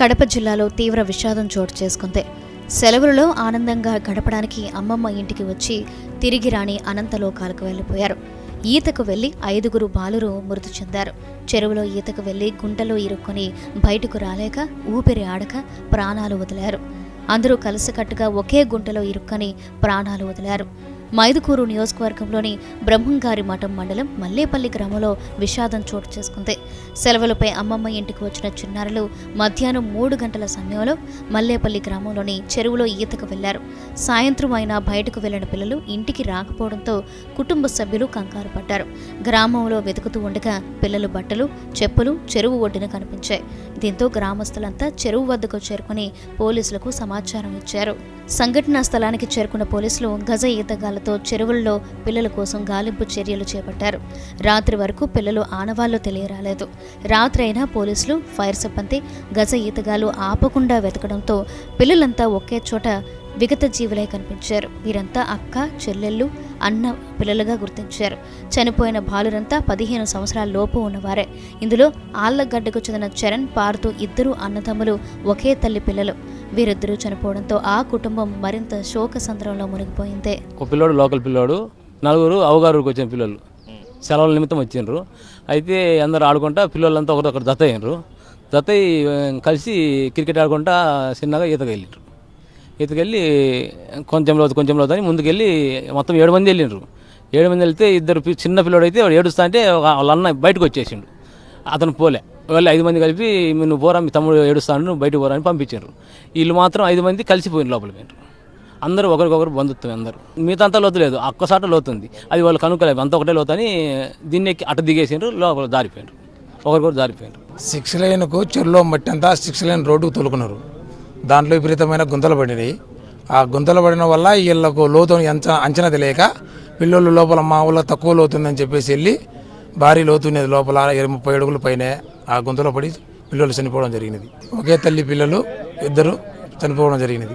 కడప జిల్లాలో తీవ్ర విషాదం చోటు చేసుకుంది. సెలవులలో ఆనందంగా గడపడానికి అమ్మమ్మ ఇంటికి వచ్చి తిరిగి రాని అనంతలోకాలకు వెళ్ళిపోయారు. ఈతకు వెళ్ళి ఐదుగురు బాలురు మృతి చెందారు. చెరువులో ఈతకు వెళ్ళి గుంటలో ఇరుక్కొని బయటకు రాలేక ఊపిరి ఆడక ప్రాణాలు వదిలారు. అందరూ కలిసికట్టుగా ఒకే గుంటలో ఇరుక్కని ప్రాణాలు వదిలారు. మైదుకూరు నియోజకవర్గంలోని బ్రహ్మంగారి మఠం మండలం మల్లేపల్లి గ్రామంలో విషాదం చోటు చేసుకుంది. సెలవులపై అమ్మమ్మ ఇంటికి వచ్చిన చిన్నారులు మధ్యాహ్నం మూడు గంటల సమయంలో మల్లేపల్లి గ్రామంలోని చెరువులో ఈతకు వెళ్ళారు. సాయంత్రం అయినా బయటకు వెళ్ళిన పిల్లలు ఇంటికి రాకపోవడంతో కుటుంబ సభ్యులు కంగారు పడ్డారు. గ్రామంలో వెతుకుతూ ఉండగా పిల్లలు బట్టలు చెప్పులు చెరువు ఒడ్డున కనిపించాయి. దీంతో గ్రామస్తులంతా చెరువు వద్దకు చేరుకుని పోలీసులకు సమాచారం ఇచ్చారు. సంఘటనా స్థలానికి చేరుకున్న పోలీసులు గజ ఈతగాళ్ళతో చెరువుల్లో పిల్లల కోసం గాలింపు చర్యలు చేపట్టారు. రాత్రి వరకు పిల్లలు ఆనవాళ్ళు తెలియరాలేదు. రాత్రి అయినా పోలీసులు ఫైర్ సిబ్బంది గజ ఈతగాళ్ళు ఆపకుండా వెతకడంతో పిల్లలంతా ఒకే చోట విగత జీవులై కనిపించారు. వీరంతా అక్క చెల్లెళ్ళు అన్న పిల్లలుగా గుర్తించారు. చనిపోయిన బాలురంతా పదిహేను సంవత్సరాల లోపు ఉన్నవారే. ఇందులో ఆళ్ళగడ్డకు చెందిన చరణ్ పార్తు ఇద్దరు అన్నదమ్ములు ఒకే తల్లి పిల్లలు. వీరిద్దరూ చనిపోవడంతో ఆ కుటుంబం మరింత శోక సంద్రంలో మునిగిపోయింది. ఒక పిల్లోడు లోకల్ పిల్లోడు నలుగురు అవగారుకు వచ్చిన పిల్లలు. సెలవుల నిమిత్తం వచ్చిండ్రు. అయితే అందరు ఆడుకుంటా పిల్లలంతా ఒకరు జత అయ్యారు జత అయ్యి, కలిసి క్రికెట్ ఆడుకుంటా చిన్నగా ఈతకు వెళ్ళిండ్రు ఈతకెళ్ళి కొంచెం లోదు కొంచెం లోతు అని ముందుకెళ్ళి మొత్తం ఏడు మంది వెళ్ళిండ్రు. ఏడు మంది వెళ్తే ఇద్దరు పి- చిన్న పిల్లోడు అయితే వాడు ఏడుస్తా అంటే వాళ్ళ అన్న బయటకు వచ్చేసిండు. అతను పోలే. వాళ్ళు ఐదు మంది కలిపి నువ్వు పోరా మీ తమ్ముడు ఏడుస్తాను నువ్వు బయటకు పోరా అని పంపించారు. వీళ్ళు మాత్రం ఐదు మంది కలిసిపోయిన లోపల మీరు అందరూ ఒకరికొకరు బంధుత్వం అందరూ. మిగతా అంతా లోతు లేదు. ఒక్కసాట లోతుంది. అది వాళ్ళు కనుక్కోలేదు. అంత ఒకటే లోతు అని దీన్ని ఎక్కి దిగేసారు దిగేసిండ్రు లోపల దారిపోయారు ఒకరికొకరు దారిపోయారు సిక్స్ లైన్కు చెరులో మట్టి అంతా సిక్స్ లైన్ రోడ్డుకు తొలుకున్నారు. దాంట్లో విపరీతమైన గుంతలు పడినాయి ఆ గుంతలు పడిన వల్ల వీళ్ళకు లోతు అంచ అంచనా తెలియక పిల్లలు లోపల మా ఊళ్ళో తక్కువ లోతుందని చెప్పేసి వెళ్ళి భారీ లోతు లోపల ఇరవై ముప్పై అడుగుల పైన ఆ గుంతలో పడి పిల్లలు చనిపోవడం జరిగినది. ఒకే తల్లి పిల్లలు ఇద్దరు చనిపోవడం జరిగినది.